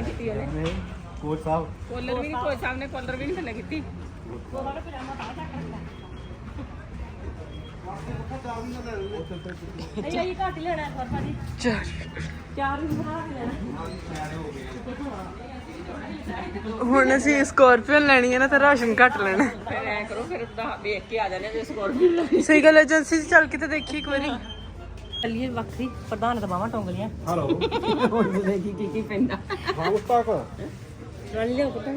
ਥੱਲੇ ਕੀਤੀ ਉਹਨੇ। ਨਹੀਂ ਕੋਚ ਸਾਹਿਬ। ਕੋਲਰ ਵੀ ਨਹੀਂ ਕੋਈ ਸਾਹਮਣੇ ਕੋਲਰ ਵੀ ਨਹੀਂ ਥੱਲੇ ਕੀਤੀ। ਇਹ ਆਈ ਘੱਟ ਹੀ ਲੈਣਾ ਪਰ ਭਾਜੀ। ਚਾਰ ਚਾਰ ਵੀ ਬਣਾ ਕੇ ਲੈਣਾ। ਹੁਣ ਅਸੀਂ ਸਕਾਰਪੀਓ ਲੈਣੀ ਹੈ ਨਾ ਤਾਂ ਰਾਸ਼ਨ ਘੱਟ ਲੈਣਾ। ਫਿਰ ਐ ਕਰੋ ਫਿਰ ਦਾ ਵੇਖ ਕੇ ਆ ਜਾਣੇ ਜੇ ਸਕੋਰਪੀਓ ਸਹੀ ਗੱਲ ਏਜੰਸੀ 'ਚ ਚੱਲ ਕੇ ਤੇ ਦੇਖੀ ਇੱਕ ਵਾਰੀ। ਚੱਲੀਏ ਵੱਖਰੀ ਪ੍ਰਧਾਨ ਤਾਂ ਬਾਵਾ ਟੋਂਗਲੀਆਂ। ਹਲੋ ਹੁਣ ਦੇਖੀ ਕੀ ਕੀ ਪੈਂਦਾ ਹਾਊਸ ਤੱਕ ਰਲ ਲਿਓ ਪਤਾ।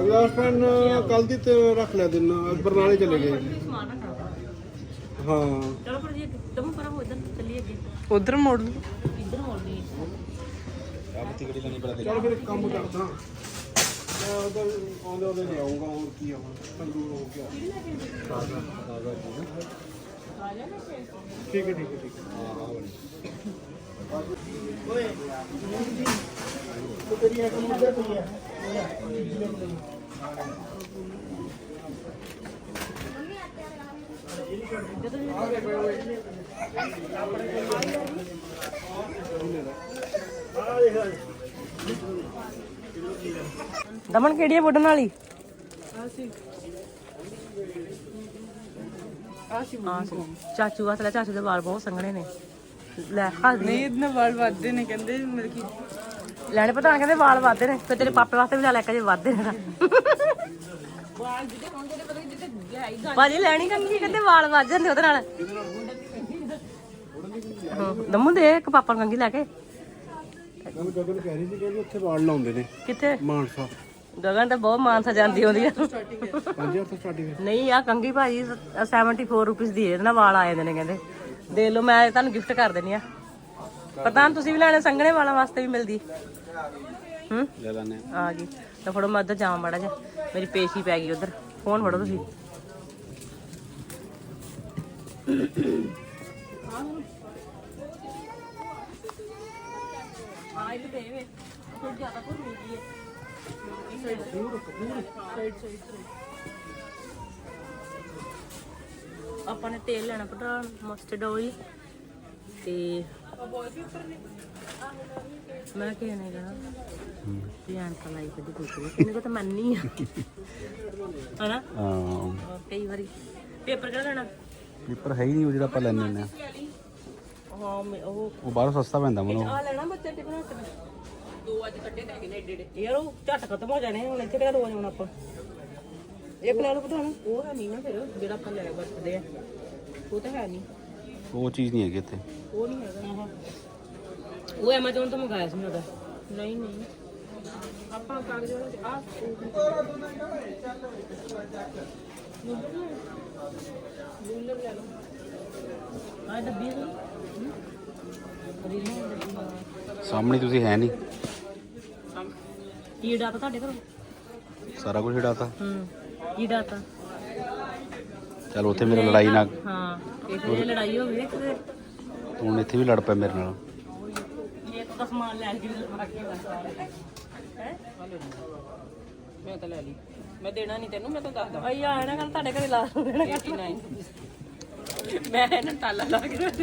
ਅਗਲਾ ਪੈਨ ਕੱਲ ਦੀ ਤੇ ਰੱਖ ਲਿਆ ਦਿਨ ਬਰਨਾਲੇ ਚਲੇ ਗਏ। ਸਮਾਨ ਖਰਾਬ ਹਾਂ। ਚਲੋ ਪਰ ਜੀ ਦਮ ਪਰਾਂ ਹੋ ਇੱਧਰ ਚੱਲੀਏ ਅੱਗੇ। ਉਧਰ ਮੋੜ ਲਓ। ਇੱਧਰ ਮੋੜ ਲਈ ਚਲ ਫਿਰ ਇੱਕ ਕੰਮ ਕਰਦਾ। ਮੈਂ ਉਧਰ ਆਉਂਦੇ ਉਹਦੇ ਲੈ ਆਉਂਗਾ ਹੋਰ ਕੀ ਆ ਹੁਣ ਤੰਦੂਰ ਹੋ ਗਿਆ। ਤਾਜ਼ਾ ਤਾਜ਼ਾ ਠੀਕ ਹੈ ਠੀਕ ਹੈ। ਠੀਕ ਹੈ ਹਾਂ ਹਾਂ ਤੇਰੀ ਇੱਕ ਮੁੰਡੇ ਪਈ ਹੈ ਦਮਨ ਕਿਹੜੀ ਹੈ ਵੱਢਣ ਵਾਲੀ? ਸੀ ਚਾਚੂ ਵਾਸਤੇ ਲੈ ਚਾਚੂ ਦੇ ਵਾਲ ਬਹੁਤ ਸੰਘਣੇ ਨੇ। ਲੈ ਹੱਥ ਨਹੀਂ ਇਹਦੇ ਨਾਲ ਵਾਲ ਵੱਧਦੇ ਨੇ ਕਹਿੰਦੇ ਮਤਲਬ ਕਿ ਲੈਣੇ ਪਤਾ ਕਹਿੰਦੇ ਵਾਲ ਵਾਧਦੇ ਨੇ। ਫਿਰ ਤੇਰੇ ਪਾਪੇ ਵਾਸਤੇ ਵੀ ਲੈ ਲੈ ਕੇ ਜੇ ਵਾਧਦੇ ਨੇ। ਬਾਜੀ ਲੈਣੀ ਕੰਗੀ ਕਹਿੰਦੇ ਵਾਲ ਵੱਧ ਜਾਂਦੇ ਉਹਦੇ ਨਾਲ। ਹਾਂ, ਦਮੂ ਦੇ ਇੱਕ ਪਾਪਾ ਨੂੰ ਕੰਗੀ ਲੈ ਕੇ। ਗੱਲ ਗਗਨ ਕਹਿ ਰਹੀ ਸੀ ਕਿ ਉੱਥੇ ਵਾਲ ਲਾਉਂਦੇ ਨੇ। ਕਿੱਥੇ? ਮਾਨਸਾ। ਗਗਨ ਤਾਂ ਬਹੁਤ ਮਾਨਸਾ ਜਾਂਦੀ ਹੁੰਦੀ ਆ। 5000 ਤੋਂ ਸਟਾਰਟਿੰਗ ਹੈ ਨਹੀਂ ਆ ਕੰਗੀ ਭਾਜੀ 74 ਰੁਪਏ ਦੀ ਹੈ ਇਹਦੇ ਨਾਲ ਵਾਲ ਆ ਜਾਂਦੇ ਨੇ ਕਹਿੰਦੇ। ਦੇ ਲਓ ਮੈਂ ਤੁਹਾਨੂੰ ਗਿਫਟ ਕਰ ਦੇਣੀ ਆ। ਪਤਾ ਨੀ ਤੁਸੀਂ ਵੀ ਲੈਣੇ ਸੰਘਣੇ ਵਾਲਾਂ ਵਾਸਤੇ ਵੀ ਮਿਲਦੀ। ਹੂੰ? ਲੈ ਲੈਣੇ ਆ। ਗਈ। ਤਾਂ ਫੜੋ ਮੈਂ ਉੱਧਰ ਜਾਵਾਂ ਮਾੜਾ ਜਿਹਾ। ਮੇਰੀ ਪੇਸ਼ੀ ਪੈ ਗਈ ਉਧਰ। ਫੋਨ ਫੜੋ ਤੁਸੀਂ। ਆ ਇਹ ਤੇ ਵੇ ਕੋਈ ਜ਼ਿਆਦਾ ਕੋਈ ਨਹੀਂ ਆਪਾਂ ਨੇ ਤੇਲ ਲੈਣਾ ਪਟਾਣ ਮਸਟਰਡ ਆਇਲ ਤੇ ਮੈਂ ਕਿਹਾ ਨਹੀਂ ਗਾ ਧਿਆਨ ਤਾਂ ਲਾਈ ਕਦੀ ਕੋਈ ਕਿੰਨੇ ਕੋ ਤਾਂ ਮੰਨੀ ਆ। ਹਨਾ? ਹਾਂ। ਕਈ ਵਾਰੀ ਪੇਪਰ ਕਿਹੜਾ ਲੈਣਾ? ਪੇਪਰ ਹੈ ਹੀ ਨਹੀਂ ਉਹ ਜਿਹੜਾ ਆਪਾਂ ਲੈਣੇ ਆ। ਹਾਂ ਉਹ ਉਹ ਬਾਹਰੋਂ ਸਸਤਾ ਪੈਂਦਾ ਮੈਨੂੰ। ਆ ਲੈਣਾ ਬੱਚੇ ਵਿੱਚ ਦੋ ਅੱਜ ਕੱਢੇ ਲੈ ਗਏ ਨੇ ਏਡੇ ਏਡੇ। ਯਾਰ ਉਹ ਝੱਟ ਖਤਮ ਹੋ ਜਾਣੇ ਹੁਣ ਇੱਥੇ ਕਿਹੜਾ ਰੋਜ਼ ਆਉਣਾ ਆਪਾਂ? ਇੱਕ ਲੈ ਲਓ ਪਤਾ ਉਹ ਹੈ ਨਹੀਂ ਨਾ ਫਿਰ ਜਿਹੜਾ ਆਪਾਂ ਲੈ ਵਰਤਦੇ ਆ। ਉਹ ਤਾਂ ਹੈ ਨਹੀਂ ਉਹ ਚੀਜ਼ ਨਹੀਂ ਹੈਗੀ ਇੱਥੇ। ਉਹ ਨਹੀਂ ਹੈਗਾ। ਉਹ ਐਮਾਜ਼ਨ ਤੋਂ ਮੰਗਾਇਆ ਸੀ ਮੈਂ ਉਹਦਾ। ਨਹੀਂ ਨਹੀਂ। ਆਪਾਂ ਕਾਗਜ਼ ਵਾਲਾ ਆ। ਰੂਲਰ ਲੈ ਲਓ। ਆ ਡੱਬੀ ਹੈ ਸਾਹਮਣੇ ਤੁਸੀਂ ਹੈ ਨਹੀਂ ਕੀ ਡਾਤਾ ਤੁਹਾਡੇ ਘਰੋਂ? ਸਾਰਾ ਕੁਝ ਛਡਾਤਾ ਹੂੰ ਕੀ ਡਾਤਾ? ਚਲ ਉੱਥੇ ਮੇਰੀ ਲੜਾਈ ਨਾ ਹਾਂ ਕਿਸੇ ਦੀ ਲੜਾਈ ਹੋ ਗਈ ਕਿਤੇ ਹੁਣ ਇੱਥੇ ਵੀ ਲੜ ਪਿਆ ਮੇਰੇ ਨਾਲ। ਇਹ ਤਾਂ ਸਮਾਨ ਲੈਣ ਕੇ ਲਗਾ ਕੇ ਬਸ ਹੈ? ਮੈਂ ਤਾਂ ਲੈ ਲਈ। ਮੈਂ ਦੇਣਾ ਨਹੀਂ ਤੈਨੂੰ ਮੈਂ ਤਾਂ ਦੱਸਦਾ। ਅਈ ਆ ਨਾ ਕੱਲ ਤੁਹਾਡੇ ਘਰੇ ਲਾ ਦੇਣਾ 89 ਮੈਂ ਇਹਨਾਂ ਨੂੰ ਤਾਲਾ ਲਾ ਕੇ ਰੱਖ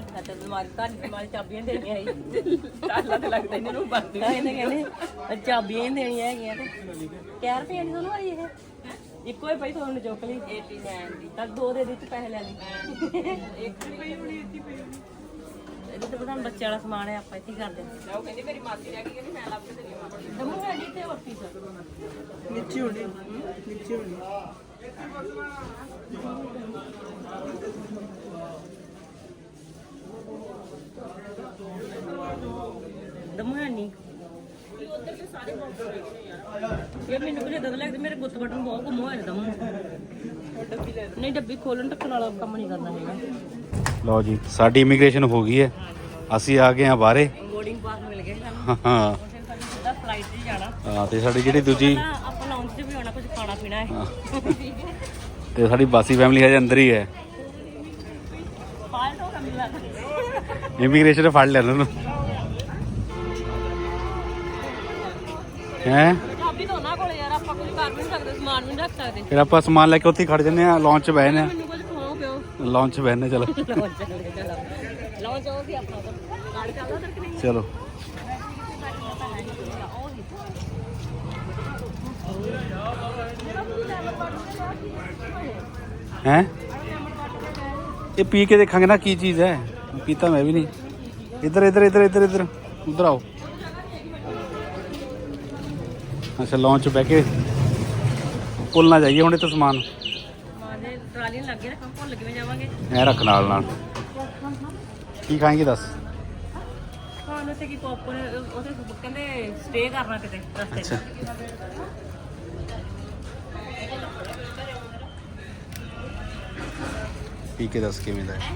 ਤੁਹਾਡੇ ਨਾਲ ਤੇ ਮਾਰੀ ਤੁਹਾਡੀ ਮਾਰੀ ਚਾਬੀਆਂ ਦੇਣੀਆਂ ਸੀ। ਤਾਲਾ ਤੇ ਲੱਗਦਾ ਇਹਨਾਂ ਨੂੰ ਬੰਦ ਤਾਂ ਇਹਨੇ ਕਹਿੰਦੇ ਚਾਬੀਆਂ ਹੀ ਦੇਣੀਆਂ ਹੈਗੀਆਂ ਤੇ। ਕਿਆ ਰੁਪਏ ਦੀ ਤੁਹਾਨੂੰ ਆਈ ਇਹ? ਇੱਕੋ ਹੀ ਪਈ ਤੁਹਾਨੂੰ ਚੁੱਕ ਲਈ? 89 ਦੀ ਤਾਂ ਦੋ ਦੇ ਵਿੱਚ ਪੈਸੇ ਲੈ ਲਈ। ਇੱਕ ਰੁਪਏ ਹੁਣੀ ਇੱਥੇ ਪਈ ਹੋਣੀ। ਇਹਦੇ ਤੇ ਪਤਾ ਬੱਚੇ ਵਾਲਾ ਸਮਾਨ ਹੈ ਆਪਾਂ ਇੱਥੇ ਹੀ ਕਰਦੇ ਹਾਂ। ਉਹ ਕਹਿੰਦੀ ਮੇਰੀ ਮਾਸੀ ਰਹਿ ਗਈ ਕਹਿੰਦੀ ਮੈਂ ਲੱਭ ਕੇ ਦੇਣੀ ਮਾਸੀ। ਦਮੂ ਹੈ ਜੀ ਤੇ ਹੋਰ ਪੀਸ ਨੀਚੇ ਹੋਣੀ ਨੀਚੇ ਹੋਣੀ। ਦਮੂ ਹੈ ਨਹੀਂ ਇਹ ਮੈਨੂੰ ਕਿਹਨੇ ਦਦ ਲੱਗਦਾ? ਮੇਰੇ ਗੁੱਤ ਬਟਨ ਬਹੁਤ ਘੁੰਮ ਹੋਇਆ ਦਮੂ। ਨਹੀਂ ਡੱਬੀ ਖੋਲਣ ਟੱਕਣ ਵਾਲਾ ਕੰਮ ਨਹੀਂ ਕਰਨਾ ਹੈਗਾ। ਲਓ ਜੀ ਸਾਡੀ ਇਮੀਗ੍ਰੇਸ਼ਨ ਹੋ ਗਈ ਹੈ। ਅਸੀਂ ਆ ਗਏ ਆ ਬਾਹਰੇ। ਬੋਰਡਿੰਗ ਪਾਸ ਮਿਲ ਗਿਆ ਸੀ ਸਾਨੂੰ। ਹਾਂ ਹੁਣ ਸਾਨੂੰ ਸਿੱਧਾ ਫਲਾਈਟ 'ਤੇ ਜਾਣਾ। ਹਾਂ, ਤੇ ਸਾਡੀ ਜਿਹੜੀ ਦੂਜੀ ਨਾ ਆਪਾਂ ਲਾਉਂਜ 'ਚ ਵੀ ਆਉਣਾ ਕੁਝ ਖਾਣਾ ਪੀਣਾ ਹੈ। ਤੇ ਸਾਡੀ ਬਾਸੀ ਫੈਮਿਲੀ ਹਜੇ ਅੰਦਰ ਹੀ ਹੈ ਪਾਲਟੋ ਕੰਮ ਲੱਗਦਾ ਇਮੀਗ੍ਰੇਸ਼ਨ ਫੜ ਲਿਆ ਉਹਨਾਂ ਨੂੰ ਹੈ ਚਾਬੀ ਤਾਂ ਉਹਨਾਂ ਕੋਲੇ ਯਾਰ ਆਪਾਂ ਕੁਝ ਕਰ ਵੀ ਨਹੀਂ ਸਕਦੇ ਸਮਾਨ ਵੀ ਨਹੀਂ ਰੱਖ ਸਕਦੇ ਫਿਰ ਆਪਾਂ ਸਮਾਨ ਲੈ ਕੇ ਉੱਥੇ ਹੀ ਖੜ ਜੰਨੇ ਆ ਲਾਂਚ 'ਚ ਬਹਿ ਨੇ ਮੈਨੂੰ ਕੁਝ ਖਾਓ ਪਿਓ ਲਾਂਚ 'ਚ ਬਹਿਨੇ ਚਲੋ ਤਾਂ ਚਲੋ ਹੈ ਇਹ ਪੀ ਕੇ ਦੇਖਾਂਗੇ ਨਾ ਕੀ ਚੀਜ਼ ਹੈ ਪੀਤਾ ਮੈਂ ਵੀ ਨਹੀਂ। ਇੱਧਰ ਇੱਧਰ ਇੱਧਰ ਇੱਧਰ ਇੱਧਰ। ਉਧਰ ਆਓ। ਅੱਛਾ ਲਾਂਚ ਬਹਿ ਕੇ। ਪੁੱਲ ਨਾ ਜਾਈਏ ਹੁਣ ਇਹ ਤੋਂ ਸਮਾਨ। ਮਾਨੇ ਟਰਾਲੀ ਰੱਖਾਂ ਭੁੱਲ ਕਿਵੇਂ ਜਾਵਾਂਗੇ ਐ ਰੱਖ ਨਾਲ ਨਾਲ। ਕੀ ਖਾਏਂਗੇ ਦੱਸ? ਖਾਣ ਕੀ ਪੌਪਕੌਰਨ ਉਹਦੇ ਕਹਿੰਦੇ ਸਟੇ ਕਰਨਾ ਕਿਤੇ ਰਸਤੇ 'ਚ। ਪੀ ਕੇ ਦੱਸ ਕਿਵੇਂ ਦਾ ਹੈ।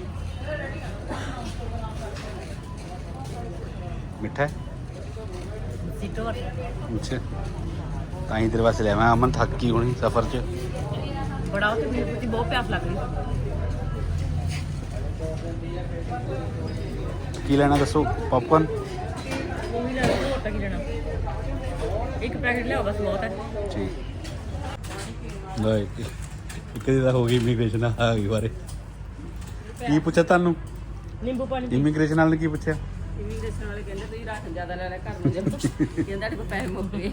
ਮਿੱਠਾ ਸੀਟੋ। ਅੱਛਾ। ਤਾਂ ਹੀ ਤੇਰੇ ਵਾਸਤੇ ਲੈ ਮੈਂ ਅਮਨ ਥੱਕ ਗਈ ਹੋਣੀ ਸਫ਼ਰ 'ਚ। ਬੜਾ ਉੱਥੇ ਮੈਨੂੰ ਕੁਝ ਬਹੁਤ ਪਿਆਸ ਲੱਗ ਰਹੀ। ਕੀ ਲੈਣਾ ਦੱਸੋ? ਪੌਪਕੌਰਨ ਉਹ ਵੀ ਲੈ ਲਓ ਹੋਰ ਤਾਂ ਕੀ ਲੈਣਾ? ਇੱਕ ਪੈਕੇਟ ਲਿਆਓ ਬਸ ਬਹੁਤ ਹੈ। ਠੀਕ। ਲੈ ਇੱਕ ਦੀ ਤਾਂ ਹੋ ਗਈ ਇਮੀਗ੍ਰੇਸ਼ਨ ਆ ਗਈ ਬਾਰੇ। ਕੀ ਪੁੱਛਿਆ ਤੁਹਾਨੂੰ? ਨਿੰਬੂ ਪਾਣੀ ਇਮੀਗ੍ਰੇਸ਼ਨ ਵਾਲੇ ਨੇ ਕੀ ਪੁੱਛਿਆ? ਇਮੀਗ੍ਰੇਸ਼ਨ ਵਾਲੇ ਕਹਿੰਦੇ ਤੁਸੀਂ ਰਾਸ਼ਨ ਜ਼ਿਆਦਾ ਲੈ ਲੈ ਘਰ ਨੂੰ ਜਾ ਕਹਿੰਦਾ ਤੁਹਾਡੇ ਕੋਲ ਪੈਸੇ ਮੁੱਕ ਗਏ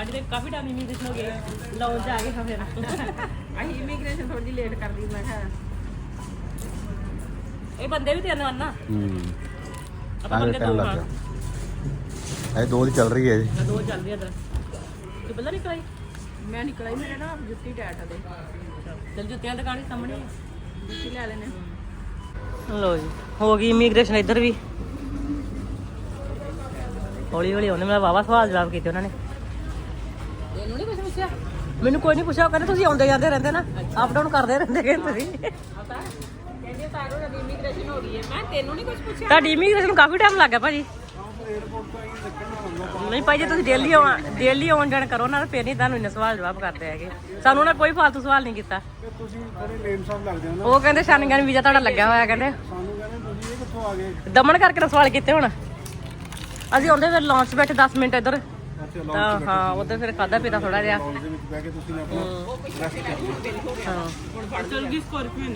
ਅੱਜ ਦੇ ਕਾਫੀ ਟਾਈਮ ਇਮੀਗ੍ਰੇਸ਼ਨ ਹੋ ਗਏ ਲਾਉਣ ਜਾ ਕੇ ਫਿਰ ਅਸੀਂ ਇਮੀਗ੍ਰੇਸ਼ਨ ਥੋੜੀ ਲੇਟ ਕਰਦੀ ਮੈਂ ਕਿਹਾ ਇਹ ਬੰਦੇ ਵੀ ਤਿੰਨ ਹਨ ਨਾ ਹੂੰ ਆਪਾਂ ਤਾਂ ਬੰਦੇ ਟਾਈਮ ਲੱਗ ਹਾਂ ਗਿਆ ਇਹ ਦੋ ਦੀ ਚੱਲ ਰਹੀ ਹੈ ਜੀ ਦੋ ਚੱਲ ਰਹੀ ਇਧਰ ਤੂੰ ਪਹਿਲਾਂ ਨਿਕਲਾਈ ਮੈਂ ਨਿਕਲਿਆ ਮੇਰੇ ਨਾ ਜੁੱਤੀ ਟੈਟ ਦੇ ਚਲ ਜੁੱਤੀਆਂ ਦੀ ਦੁਕਾਨ ਦੇ ਸਾਹਮਣੇ ਹੀ ਜੁੱਤੀ ਲੈ ਲੈਣੇ ਲੋ ਜੀ ਹੋ ਗਈ ਇਮੀਗ੍ਰੇਸ਼ਨ ਇੱਧਰ ਵੀ। ਹੌਲੀ ਹੌਲੀ ਉਹਨੇ ਮੇਰਾ ਵਾਵਾ ਸਵਾਲ ਜਵਾਬ ਕੀਤੇ ਉਹਨਾਂ ਨੇ। ਇਹਨੂੰ ਨਹੀਂ ਕੁਝ ਪੁੱਛਿਆ? ਮੈਨੂੰ ਕੋਈ ਨਹੀਂ ਪੁੱਛਿਆ ਉਹ ਕਹਿੰਦੇ ਤੁਸੀਂ ਆਉਂਦੇ ਜਾਂਦੇ ਰਹਿੰਦੇ ਨਾ ਅਪ ਡਾਊਨ ਕਰਦੇ ਰਹਿੰਦੇ ਕਹਿੰਦੇ ਤੁਸੀਂ ਕਹਿੰਦੇ ਤਾਰੋ ਦੀ ਇਮੀਗ੍ਰੇਸ਼ਨ ਹੋ ਗਈ ਹੈ। ਮੈਂ ਤੈਨੂੰ ਨਹੀਂ ਕੁਝ ਪੁੱਛਿਆ? ਤੁਹਾਡੀ ਇਮੀਗ੍ਰੇਸ਼ਨ ਨੂੰ ਕਾਫੀ ਟਾਈਮ ਲੱਗ ਭਾਜੀ। ਨਹੀਂ ਭਾਈ ਜੇ, ਤੁਸੀਂ ਡੇਲੀ ਡੇਲੀ ਆਉਣ ਜਾਣ ਕਰੋ ਨਾ, ਫਿਰ ਨਹੀਂ ਤੁਹਾਨੂੰ ਇੰਨੇ ਸਵਾਲ ਜਵਾਬ ਕਰਦੇ ਹੈਗੇ। ਸਾਨੂੰ ਨਾ ਕੋਈ ਫਾਲਤੂ ਸਵਾਲ ਨਹੀਂ ਕੀਤਾ। ਤੁਸੀਂ ਥੋੜੇ ਲੇਮ ਸਾਹਿਬ ਲੱਗਦੇ ਹੋ ਨਾ ਉਹ ਕਹਿੰਦੇ ਸ਼ਾਨਗਨ ਵੀਜ਼ਾ ਤੁਹਾਡਾ ਲੱਗਿਆ ਹੋਇਆ, ਕਹਿੰਦੇ। ਸਾਨੂੰ ਕਹਿੰਦੇ ਤੁਸੀਂ ਇਹ ਕਿੱਥੋਂ ਆ ਗਏ ਦਮਨ ਕਰਕੇ ਤਾਂ ਸਵਾਲ ਕੀਤੇ ਹੁਣ। ਅਸੀਂ ਆਉਂਦੇ ਫਿਰ ਲਾਂਚ ਬੈਠੇ 10 ਮਿੰਟ ਇੱਧਰ। ਤਾਂ ਹਾਂ ਉਧਰ ਫਿਰ ਖਾਦਾ ਪੀਤਾ ਥੋੜਾ ਜਿਹਾ। ਦੇ ਵਿੱਚ ਬਹਿ ਕੇ ਤੁਸੀਂ ਆਪਣਾ ਰੈਸਟ ਕਰ ਲਓ ਹਾਂ। ਚਲ ਗਈ ਸਕੋਰਪੀਅਨ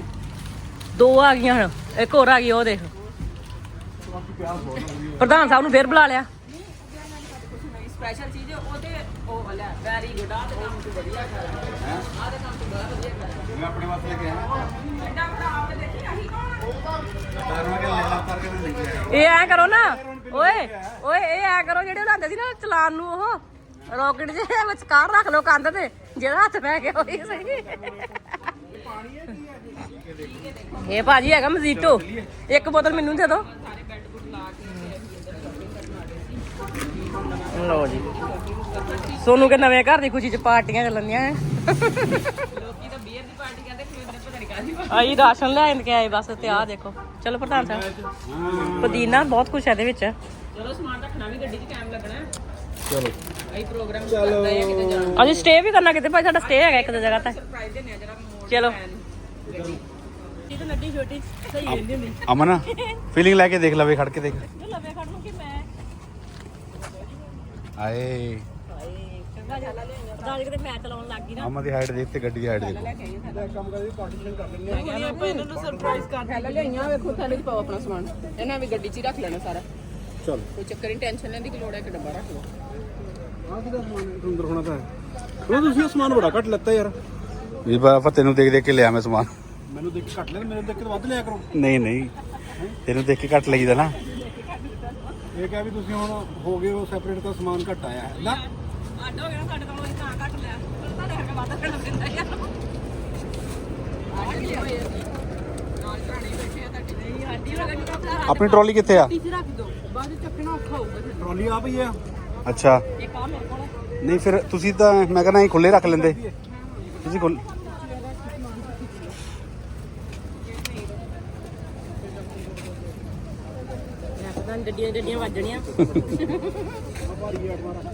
ਦੋ ਆ ਗਈਆਂ ਹੁਣ, ਇੱਕ ਹੋਰ ਆ ਗਈ, ਉਹ ਦੇਖ ਬਾਕੀ ਪਿਆਰ ਬਹੁਤ ਲੱਗਦੀ ਪ੍ਰਧਾਨ ਸਾਹਿਬ ਨੂੰ ਫੇਰ ਬੁਲਾ ਲਿਆ। ਸਪੈਸ਼ਲ ਚੀਜ਼ ਹੈ ਉਹ ਤੇ ਉਹ ਵਾਲਾ ਵੈਰੀ ਗੁੱਡ ਆ ਤੇ ਕੰਮ ਤੂੰ ਵਧੀਆ ਕਰ ਆ ਤੇ ਕੰਮ ਤੂੰ ਬੜਾ ਵਧੀਆ ਕਰ ਮੈਂ ਆਪਣੇ ਵਾਸਤੇ ਲੈ ਕੇ ਆਇਆ। ਐਡਾ ਬੜਾ ਆਪ ਤੇ ਦੇਖੀ ਆਹੀ ਕੌਣ ਤਾਰ ਮੈਂ ਕਿ ਲੈ ਲਾ ਤਾਰ ਕੇ ਲੈ ਕੇ ਆਇਆ ਇਹ ਐ ਕਰੋ ਨਾ ਓਏ ਓਏ ਇਹ ਐ ਕਰੋ ਜਿਹੜੇ ਲਾਉਂਦੇ ਸੀ ਨਾ ਚਲਾਨ ਨੂੰ ਉਹ ਰੋਕਟ ਜੇ ਵਿਚਕਾਰ ਰੱਖ ਲਓ ਕੰਧ ਤੇ ਜਿਹੜਾ ਹੱਥ ਪੈ ਗਿਆ ਉਹੀ ਸਹੀ। ਇਹ ਭਾਜੀ ਹੈਗਾ ਮਜ਼ੀਟੋ ਇੱਕ ਬੋਤਲ ਮੈਨੂੰ ਦੇ ਦਿਓ। ਲਓ ਜੀ। ਸੋਨੂੰ ਕੇ ਨਵੇਂ ਘਰ ਦੀ ਖੁਸ਼ੀ ਚ ਪਾਰਟੀਆਂ ਚੱਲਣੀਆਂ ਹੈ ਲੋਕੀ ਤਾਂ ਬੀਅਰ ਦੀ ਪਾਰਟੀ ਕਹਿੰਦੇ ਖਰੀਦਦੇ ਪਤਾ ਨਹੀਂ ਕਾਹਦੀ ਆਈ ਰਾਸ਼ਨ ਲੈ ਕੇ ਆਏ ਬਸ ਤੇ ਆ ਦੇਖੋ। ਚਲੋ ਪ੍ਰਧਾਨ ਸਾਹਿਬ। ਪੁਦੀਨਾ ਬਹੁਤ ਕੁਛ ਹੈ ਇਹਦੇ ਵਿੱਚ। ਚਲੋ ਸਮਾਨ ਰੱਖਣਾ ਵੀ ਗੱਡੀ 'ਚ ਟਾਈਮ ਲੱਗਣਾ। ਚਲੋ। ਅਸੀਂ ਪ੍ਰੋਗਰਾਮ ਕਰਦਾ ਹੈ ਕਿਤੇ ਜਾਣਾ। ਅਸੀਂ ਸਟੇ ਵੀ ਕਰਨਾ ਕਿਤੇ ਭਾਈ ਸਾਡਾ ਸਟੇ ਹੈਗਾ ਇੱਕ ਦੋ ਜਗ੍ਹਾ ਤੇ। ਸਰਪ੍ਰਾਈਜ਼ ਦੇਣੇ ਆ ਜਰਾ ਮੋੜ ਚਲੋ। ਇਹ ਤਾਂ ਨੱਡੀ ਛੋਟੀ ਸਹੀ ਰਹਿੰਦੀ ਹੁੰਦੀ ਅਮਨ ਫੀਲਿੰਗ ਲੈ ਕੇ ਦੇਖ ਲਵੇ ਖੜ ਕੇ ਦੇਖ ਇਹ ਲਵੇ ਖੜ ਨੂੰ ਕਿ ਮੈਂ ਆਏ। ਨਹੀਂ ਕਿਤੇ ਮੈਂ ਚਲਾਉਣ ਲੱਗ ਗਈ ਨਾ ਅਮਨ ਦੀ ਹਾਈਟ ਦੇਖ ਤੇ ਗੱਡੀ ਦੀ ਹਾਈਟ ਦੇਖ। ਕੰਮ ਕਰਦੇ ਪਾਰਟੀਸ਼ਨ ਕਰ ਲੈਂਦੇ ਆ ਆਪਾਂ ਇਹਨਾਂ ਨੂੰ ਸਰਪ੍ਰਾਈਜ਼ ਕਰ ਥੈਲਾ ਲਿਆਈਆਂ ਵੇਖੋ ਥੈਲੇ 'ਚ ਪਾਓ ਆਪਣਾ ਸਮਾਨ। ਇਹਨਾਂ ਵੀ ਗੱਡੀ 'ਚ ਹੀ ਰੱਖ ਲੈਣਾ ਸਾਰਾ। ਚਲ। ਕੋਈ ਚੱਕਰ ਨਹੀਂ ਟੈਨਸ਼ਨ ਲੈਣ ਦੀ ਕੀ ਲੋੜ ਹੈ ਇੱਕ ਡੱਬਾ ਰੱਖ ਲਓ। ਆਹ ਕਿਹਦਾ ਸਮਾਨ? ਅੰਦਰ ਹੋਣਾ ਤਾਂ ਉਹ ਤੁਸੀਂ ਇਹ ਸਮਾਨ ਬੜਾ ਘੱਟ ਲੱਤਾ ਯਾਰ। ਵੀ ਬਾਬਾ ਤੈਨੂੰ ਦੇਖ ਦੇਖ ਕੇ ਲਿਆ ਮੈਂ ਸਮਾਨ। ਮੈਨੂੰ ਦੇਖ ਕੇ ਘੱਟ ਲੈ ਮੈਨੂੰ ਦੇਖ ਕੇ ਵੱਧ ਲਿਆ ਕਰੋ। ਨਹੀਂ ਨਹੀਂ। ਤੈਨੂੰ ਦੇਖ ਕੇ ਘੱਟ ਲਈਦਾ ਨਾ। ਇਹ ਕਿਹਾ ਵੀ ਤੁਸੀਂ ਹੁਣ ਹੋ ਗਏ ਉਹ ਸੈਪਰੇਟ ਤਾਂ ਸਮਾਨ ਘੱਟ ਆਇਆ ਹੈ। ਨਾ। ਅੱਡ ਹੋ ਗਿਆ ਨਾ ਸਾਡੇ ਕੋਲ ਤਾਂ ਘੱਟ ਲਿਆ। ਤੁਹਾਡੇ ਕਰਕੇ ਵਾਧਾ ਕਰਨ ਦਿੰਦਾ ਯਾਰ। ਨਾਲ ਘਰਾਣੇ ਬੈਠੇ ਆ ਤੁਹਾਡੇ। ਨਹੀਂ ਸਾਡੀ ਹੋ ਗਈ ਆਪਣੀ ਟਰਾਲੀ ਕਿੱਥੇ ਆ? ਟੀਚਰ ਰੱਖ ਦਿਓ। ਬਾਅਦ ਵਿੱਚ ਚੱਕਣਾ ਔਖਾ ਹੋਊਗਾ ਫਿਰ। ਟਰਾਲੀ ਆ ਪਈ ਆ। ਅੱਛਾ। ਇੱਕ ਆ ਮੇਰੇ ਕੋਲ। ਨਹੀਂ ਫਿਰ ਤੁਸੀਂ ਤਾਂ ਮੈਂ ਕਹਿੰਦਾ ਇਹ ਖੁੱਲੇ ਰੱਖ ਲੈਂਦੇ। ਤੁਸੀਂ ਖੁੱਲ ਮੈਂ ਪਤਾ ਨਹੀਂ ਡੱਡੀਆਂ ਡੱਡੀਆਂ ਵੱਜਣੀਆਂ।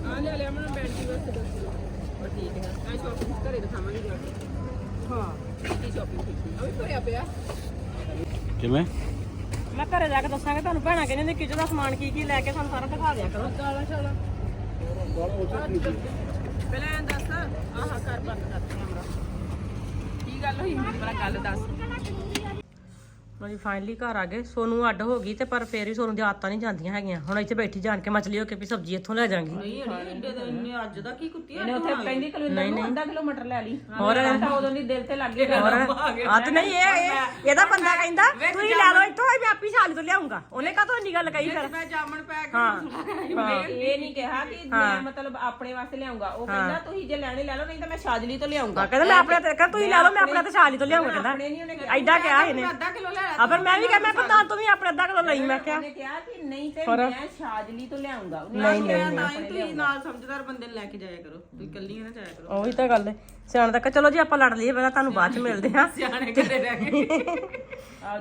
ਆ ਲੈ ਲਿਆ ਮੈਂ ਬੈਟਰੀ ਵਾਸਤੇ ਬਸ। ਠੀਕ ਹੈ। ਆ ਸ਼ਾਪਿੰਗ ਘਰੇ ਦਿਖਾਵਾਂਗੇ ਜਾ ਕੇ। ਹਾਂ। ਕੀ ਸ਼ਾਪਿੰਗ ਕੀਤੀ? ਆ ਵੀ ਭਰਿਆ ਪਿਆ। ਕਿਵੇਂ? ਮੈਂ ਘਰੇ ਜਾ ਕੇ ਦੱਸਾਂਗੇ ਤੁਹਾਨੂੰ ਭੈਣਾਂ ਕਹਿੰਦੇ ਨੇ ਕਿਚਨ ਦਾ ਸਮਾਨ ਕੀ ਕੀ ਲੈ ਕੇ ਸਾਨੂੰ ਸਾਰਾ ਦਿਖਾ ਦਿਆ ਕਰੋ। ਕਾਲਾ ਸ਼ਾਲਾ ਪਹਿਲਾਂ ਐਂ ਦੱਸ ਆਹ ਕਰ ਬੰਦ ਕਰ ਕੈਮਰਾ। ਕੀ ਗੱਲ ਹੋਈ? ਮੈਨੂੰ ਪਹਿਲਾਂ ਗੱਲ ਦੱਸ। ਲੋ ਜੀ ਫਾਈਨਲੀ ਘਰ ਆ ਗਏ। ਸੋਨੂੰ ਅੱਡ ਹੋ ਗਈ ਤੇ ਪਰ ਫੇਰ ਵੀ ਸੋਨੂੰ ਦੀ ਆਦਤਾਂ ਨਹੀਂ ਜਾਂਦੀਆਂ ਹੈਗੀਆਂ। ਹੁਣ ਇੱਥੇ ਬੈਠੀ ਜਾਣ ਕੇ ਮਚਲੀ ਹੋ ਕੇ ਵੀ ਸਬਜ਼ੀ ਇੱਥੋਂ ਲੈ ਜਾਾਂਗੀ। ਨਹੀਂ ਅੜੀ ਏਡੇ ਤਾਂ ਇੰਨੇ ਅੱਜ ਦਾ ਕੀ ਕੁੱਤੀ ਇਹਨੇ ਉੱਥੇ ਕਹਿੰਦੀ ਕੁਲਵਿੰਦਰ ਨੂੰ ਅੱਧਾ ਕਿਲੋ ਮਟਰ ਲੈ ਲਈ। ਹੋਰ ਤਾਂ ਉਦੋਂ ਦੀ ਦਿਲ ਤੇ ਲੱਗ ਗਿਆ। ਹੋਰ ਆ ਤੇ ਨਹੀਂ ਇਹ ਇਹ- ਇਹਦਾ ਬੰਦਾ ਕਹਿੰਦਾ ਤੂੰ ਹੀ ਲੈ ਲਓ ਇੱਥੋਂ ਮੈਂ ਆਪੀ ਛਾਲ ਤੋਂ ਲਿਆਉਂਗਾ। ਉਹਨੇ ਕਾਹਤੋਂ ਇੰਨੀ ਗੱਲ ਕਹੀ ਫਿਰ? ਮੈਂ ਜਾਮਣ ਪੈ ਕੇ ਇਹ ਨਹੀਂ ਕਿਹਾ ਕਿ ਮੈਂ ਮਤਲਬ ਆਪਣੇ ਵਾਸਤੇ ਲਿਆਉਂਗਾ। ਉਹ ਕਹਿੰਦਾ ਤੁਸੀਂ ਜੇ ਲੈਣੇ ਲੈ ਲਓ ਨਹੀਂ ਤਾਂ ਮੈਂ ਸ਼ਾਜਲੀ ਤੋਂ ਲਿਆਉਂਗਾ। ਕਹਿੰਦਾ ਮੈਂ ਆਪਣੇ ਤੇ ਕਹਿੰਦਾ ਤੂੰ ਹੀ ਲੈ ਲਓ ਮੈਂ ਆਪਣੇ ਤੇ ਛਾਲ ਤੋਂ ਲਿਆਉਂਗਾ ਕਹਿੰਦਾ। ਨਹੀਂ ਉਹਨੇ ਐਡਾ ਕਿਹਾ ਇਹਨੇ। ਅੱਧਾ ਕਿਲੋ ਲੈ ਆ ਫਿਰ ਮੈਂ ਵੀ ਕਿਹਾ ਮੈਂ ਪਤਾ ਤੂੰ ਵੀ ਆਪਣੇ ਅੱਧਾ ਕਿਲੋ ਲਈ ਮੈਂ ਕਿਹਾ। ਉਹਨੇ ਕਿਹਾ ਕਿ ਨਹੀਂ ਤੇ ਮੈਂ ਸ਼ਾਜਲੀ ਤੋਂ ਲਿਆਉਂਗਾ। ਨਹੀਂ ਨਹੀਂ ਤਾਂ ਹੀ ਤੁਸੀਂ ਨਾਲ ਸਮਝਦਾਰ ਬੰਦੇ ਨੂੰ ਲੈ ਕੇ ਜਾਇਆ ਕਰੋ। ਤੁਸੀਂ ਇਕੱਲੀ ਨਾ ਜਾਇਆ ਕਰੋ। ਉਹੀ ਤਾਂ ਗੱਲ ਹੈ ਸਿਆਣ ਤੱਕ ਚਲੋ ਜੀ ਆਪਾਂ ਲੜ ਲਈਏ ਪਹਿਲਾਂ ਤੁਹਾਨੂੰ ਬਾਅਦ ਚ ਮਿਲਦੇ ਹਾਂ। ਸਿਆਣੇ ਘਰੇ ਰਹਿ ਗਏ।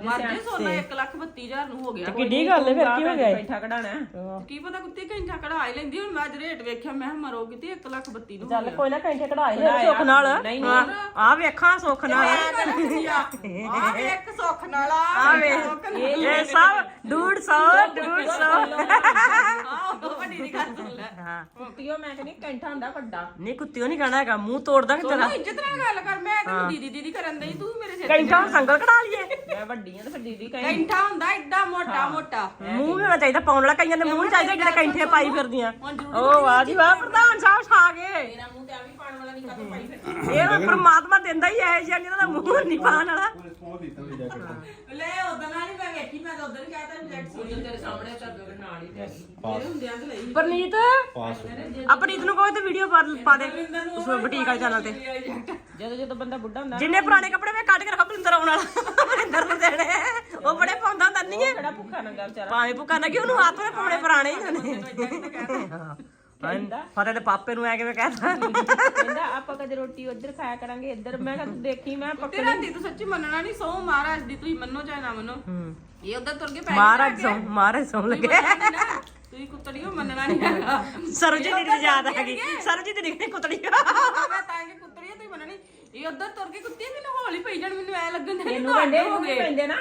ਮਰਦੇ ਸੋਨਾ 1 ਲੱਖ 32000 ਨੂੰ ਹੋ ਗਿਆ। ਕਿੱਡੀ ਗੱਲ ਹੈ ਫਿਰ ਕੀ ਹੋ ਗਿਆ ਕੈਂਠਾ ਕਢਾਣਾ ਕੀ ਪਤਾ ਕੁੱਤੇ ਕੈਂਠਾ ਕਢਾ ਹੀ ਲੈਂਦੀ ਹੁਣ ਮੈਂ ਅੱਜ ਰੇਟ ਵੇਖਿਆ ਮੈਂ ਕਿਹਾ ਮਰੋਗੀ ਤੇ 1 ਲੱਖ 32 ਨੂੰ ਚੱਲ ਕੋਈ ਨਾ ਘੰਟੇ ਕਢਾਏ ਲੈ ਸੁੱਖ ਨਾਲ। ਹਾਂ ਆ ਵੇਖਾਂ ਸੁੱਖ ਨਾਲ। ਆ ਸੁੱਖ ਨਾਲ ਆ। ਇਹ ਸਭ 150 150 ਆ ਵੱਡੀ ਦੀ ਗੱਲ ਸੁਣ ਲੈ। ਹਾਂ। ਕੁੱਤੀਓ ਮੈਂ ਕਹਿੰਦੀ ਕੈਂਠਾ ਹੁੰਦਾ ਵੱਡਾ। ਨਹੀਂ ਕੁੱਤੀਓ ਨਹੀਂ ਕਹਿਣਾ ਹੈਗਾ ਮੂੰਹ ਤੋੜਦਾ ਕਿ ਤੇਰਾ? ਤੂੰ ਇੱਜ਼ਤ ਨਾਲ ਗੱਲ ਕਰ ਮੈਂ ਤੈਨੂੰ ਦੀਦੀ ਦੀਦੀ ਕਰਨ ਦਈ ਤੂੰ ਮੇਰੇ ਸਿਰ ਘੰਟਾ ਸੰਗਲ ਕਢਾ ਲਈਏ। ਮੈਂ ਵੱਡੀ ਆ ਤੇ ਫਿਰ ਦੀਦੀ ਕਹਿੰਦੀ ਕੈਂਠਾ ਹੁੰਦਾ ਐਡਾ ਮੋਟਾ ਮੋਟਾ। ਮੂੰਹ ਵੀ ਹੋਣਾ ਚਾਹੀਦਾ ਪਾਉਣ ਵਾਲਾ ਕਈਆਂ ਦੇ ਮੂੰਹ ਨੀ ਚਾਹੀਦੇ ਜਿਹੜੇ ਕੈਂਠੇ ਪਾਈ ਫਿਰਦੀਆਂ। ਓ ਵਾਹ ਜੀ ਵਾਹ ਪ੍ਰਧਾਨ ਸਾਹਿਬ ਛਾ ਗਏ ਮੇਰਾ ਮੂੰਹ ਤੇ ਆ ਵੀ ਪਾਣ ਵਾਲਾ ਨਹੀਂ ਕਾਹਤੋਂ ਪਾਈ ਫਿਰ ਇਹ ਤਾਂ ਪ੍ਰਮਾਤਮਾ ਦਿੰਦਾ ਹੀ ਹੈ ਜਿਹਾ ਜਿਹਨਾਂ ਦਾ ਮੂੰਹ ਨਹੀਂ ਪਾਣ ਵਾਲਾ। ਸੌ ਦਿੱਤਾ ਵੀ ਜਾ ਕੇ ਲੈ ਉਦੋਂ ਨਾਲ ਹੀ ਮੈਂ ਵੇਖੀ ਮੈਂ ਤਾਂ ਉਦੋਂ ਹੀ ਕਹਤਾ ਰਿਜੈਕਟ ਸੁਣੀ ਤੇਰੇ ਸਾਹਮਣੇ ਚੱਲ ਗਏ ਨਾਲ ਹੀ ਤੇ ਮੇਰੇ ਹੁੰਦਿਆਂ ਤੇ ਲਈ। ਪਰਨੀਤ? ਪਾਸ ਆ ਪਰਨੀਤ ਨੂੰ ਕੋਈ ਤੇ ਵੀਡੀਓ ਪਾ ਦੇ ਉਸ ਬੁਟੀਕ ਵਾਲੇ ਚੈਨਲ ਤੇ। ਜਦੋਂ ਜਦੋਂ ਬੰਦਾ ਬੁੱਢਾ ਹੁੰਦਾ ਜਿੰਨੇ ਪੁਰਾਣੇ ਕੱਪੜੇ ਵੇ ਕੱਢ ਕੇ ਰੱਖੋ ਬਲਿੰਦਰ ਆਉਣ ਵਾਲਾ। ਬਲਿੰਦਰ ਨੂੰ ਦੇਣੇ। ਉਹ ਬੜੇ ਪਾਉਂਦਾ ਹੁੰਦਾ ਨਹੀਂ ਹੈ ਕਿਹੜਾ ਭੁੱਖਾ ਨੰਗਾ ਵਿਚਾਰਾ। ਭਾਵੇਂ ਭੁੱਖਾ ਨਾ ਕਿ ਉਹਨੂੰ ਹੱਥ ਪਾਉਣੇ ਪੁਰਾਣੇ ਹੀ ਨੇ। ਫਤਿਹ ਦੇ ਪਾਪੇ ਨੂੰ ਐ ਕਿਵੇਂ ਕਹਿਤਾ? ਕਹਿੰਦਾ ਆਪਾਂ ਕਦੇ ਰੋਟੀ ਉੱਧਰ ਖਾਇਆ ਕਰਾਂਗੇ ਇੱਧਰ। ਮੈਂ ਕਿਹਾ ਤੂੰ ਦੇਖੀ ਮੈਂ ਪੱਕੇ ਰਾਤੀ ਤੂੰ ਸੱਚੀ ਮੰਨਣਾ ਨਹੀਂ ਸੋ ਮਹਾਰਾਜ ਦੀ ਤੁਸੀਂ ਮੰਨੋ ਚਾਹੇ ਨਾ ਮੰਨੋ। ਇਹ ਉੱਧਰ ਤੁਰ ਕੇ ਪੈ ਮਹਾਰਾਜ ਸੌ ਮਹਾਰਾਜ ਸੌ ਲੱਗੇ। ਤੁਸੀਂ ਕੁੱਤੜੀਓ ਮੰਨਣਾ ਨਹੀਂ ਹੈਗਾ ਸਰਜੀਤ ਦੀ ਯਾਦ ਆ ਗਈ। ਸਰਜੀਤ ਦੀ ਕੁੱਤੜੀ ਮੈਂ ਤਾਂ ਕਿ ਕੁੱਤੜੀਓ ਤੁਸੀਂ ਮੰਨਣੀ। ਇਹ ਉੱਧਰ ਤੁਰ ਕੇ ਕੁੱਤੀ ਮੈਨੂੰ ਹੌਲੀ ਪਈ ਜਾਣ ਮੈਨੂੰ ਐ ਲੱਗਣ ਦੇ ਇਹਨੂੰ ਕੰਡੇ ਹੋ ਗਏ। ਪੈਂਦੇ ਨਾ।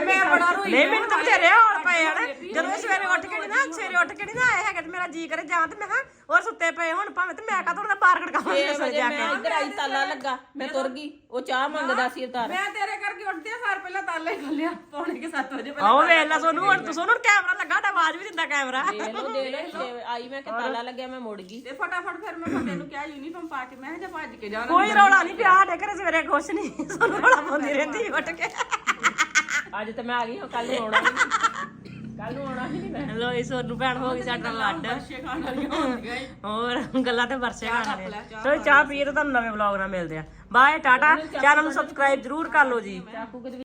ਮੈਂ ਬੜਾ ਰੋਈ ਨਹੀਂ ਮੈਨੂੰ ਤਾਂ ਬਥੇਰੇ ਹੌਲ ਪਏ ਹਨ ਜਦੋਂ ਸਵੇਰੇ ਉੱਠ ਕੇ ਨੀ ਨਾ ਸਵੇਰੇ ਉੱਠ ਕੇ ਨੀ ਨਾ ਆਏ ਹੈਗੇ ਤੇ ਮੇਰਾ ਜੀ ਕਰੇ ਜਾਂ ਤੇ ਮੈਂ ਹਾਂ ਹੋਰ ਸੁੱਤੇ ਪਏ ਹੁਣ ਭਾਵੇਂ ਤੇ ਮੈਂ ਕਾਹਤੋਂ ਉਹਦਾ ਬਾਹਰ ਖੜਕਾਵਾਂਗੇ ਸੋ ਜਾ ਕੇ। ਇੱਧਰ ਆਈ ਤਾਲਾ ਲੱਗਾ ਮੈਂ ਤੁਰ ਗਈ ਉਹ ਚਾਹ ਮੰਗਦਾ ਸੀ ਉਤਾਰ ਮੈਂ ਤੇਰੇ ਕਰਕੇ ਉੱਠਦੇ ਸਾਰ ਪਹਿਲਾਂ ਤਾਲਾ ਹੀ ਖੋਲਿਆ ਪੌਣੇ ਕੇ 7 ਵਜੇ ਆਓ ਵੇਖ ਲੈ ਸੋਨੂੰ ਹੁਣ ਤੂੰ ਸੋਨੂੰ ਕੈਮਰਾ ਲੱਗਾ ਤਾਂ ਆਵਾਜ਼ ਵੀ ਦਿੰਦਾ ਕੈਮਰਾ। ਦੇ ਲੋ ਦੇ ਲੋ ਆਈ ਮੈਂ ਕਿ ਤਾਲਾ ਲੱਗਿਆ ਮੈਂ ਮੁੜ ਗਈ। ਤੇ ਫਟਾਫਟ ਫਿਰ ਮੈਂ ਫਤੇ ਨੂੰ ਕਿਹਾ ਯੂਨੀਫਾਰਮ ਪਾ ਕੇ ਮੈਂ ਕਿਹਾ ਜਾ ਭੱਜ ਕੇ ਜਾਣਾ ਕੋਈ ਰੌਲਾ ਨਹੀਂ ਪਿਆ ਸਾਡੇ ਘਰੇ ਸਵੇਰੇ ਕੁਛ ਨਹੀਂ ਸੋਨੂੰ ਰੌਲਾ ਪਾਉਂਦੀ ਰਹਿੰਦੀ ਉੱਠ ਕੇ। ਅੱਜ ਤਾਂ ਮੈਂ ਆ ਗਈ ਕੱਲ ਨੂੰ ਆਉਣਾ ਨਹੀਂ। ਕੱਲ ਨੂੰ ਆਉਣਾ ਹੀ ਨਹੀਂ ਮੈਂ। ਲੋ ਇਹ ਸੋਨੂੰ ਭੈਣ ਹੋ ਗਈ ਸਾਡਾ ਲੱਡ। ਬੱਚੇ ਖਾਣ ਵਾਲੀਆਂ ਹੁੰਦੀਆਂ ਈ। ਹੋਰ ਗੱਲਾਂ ਤੇ ਵਰਸੇ ਖਾਣੇ ਚਲੋ ਚਾਹ ਪੀਏ ਤਾਂ ਤੁਹਾਨੂੰ ਨਵੇਂ ਵਲੌਗ ਨਾਲ ਮਿਲਦੇ ਆ। Bye tata. ਚੈਨਲ ਨੂੰ ਸਬਸਕ੍ਰਾਈਬ ਜਰੂਰ ਕਰ ਲਓ ਜੀ। ਚਾਕੂ ਕਿਤੇ